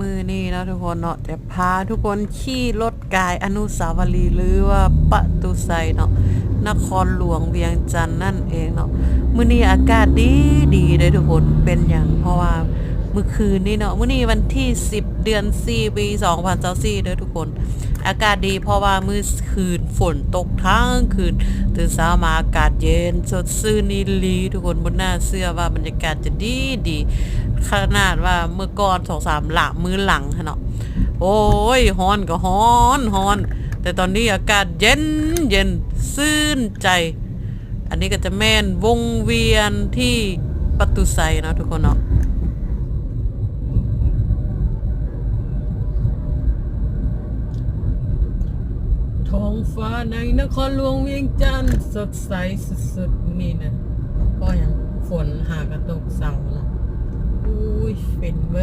มือนี่นะทุกคนเนาะจะพาทุกคนขี่รถกายอนุสาวรีย์หรือว่าปะตุไซเนาะนครหลวงเวียงจันทน์นั่นเองเนาะมื้อนี้อากาศดีดีเลยทุกคนเป็นอย่างเพราะว่าเมื่อคืนนี่เนาะมื้อนี้วันที่ 10 เดือน4ปี2024เด้อทุกคน อากาศดีเพราะว่ามื้อคืนฝนตกทั้งคืนตื่นเช้ามาอากาศเย็นสดชื่นอีหลีทุกคนบนหน้าเสื้อว่าบรรยากาศจะดีดี ขนาดว่าเมื่อก่อนสองสามหลังมือหลังฮะเนาะโอ้ยฮ้อนก็ฮ้อนฮ้อน แต่ตอนนี้อากาศเย็นเย็นซื่นใจ อันนี้ก็จะแม่นวงเวียนที่ประตูไซเนาะทุกคนเนาะท้องฟ้าในนครหลวงเวียงจันทร์สดใสสุดๆนี่นะก็ยังฝนหากระตกเสาละอุ้ยเป็นเว้ย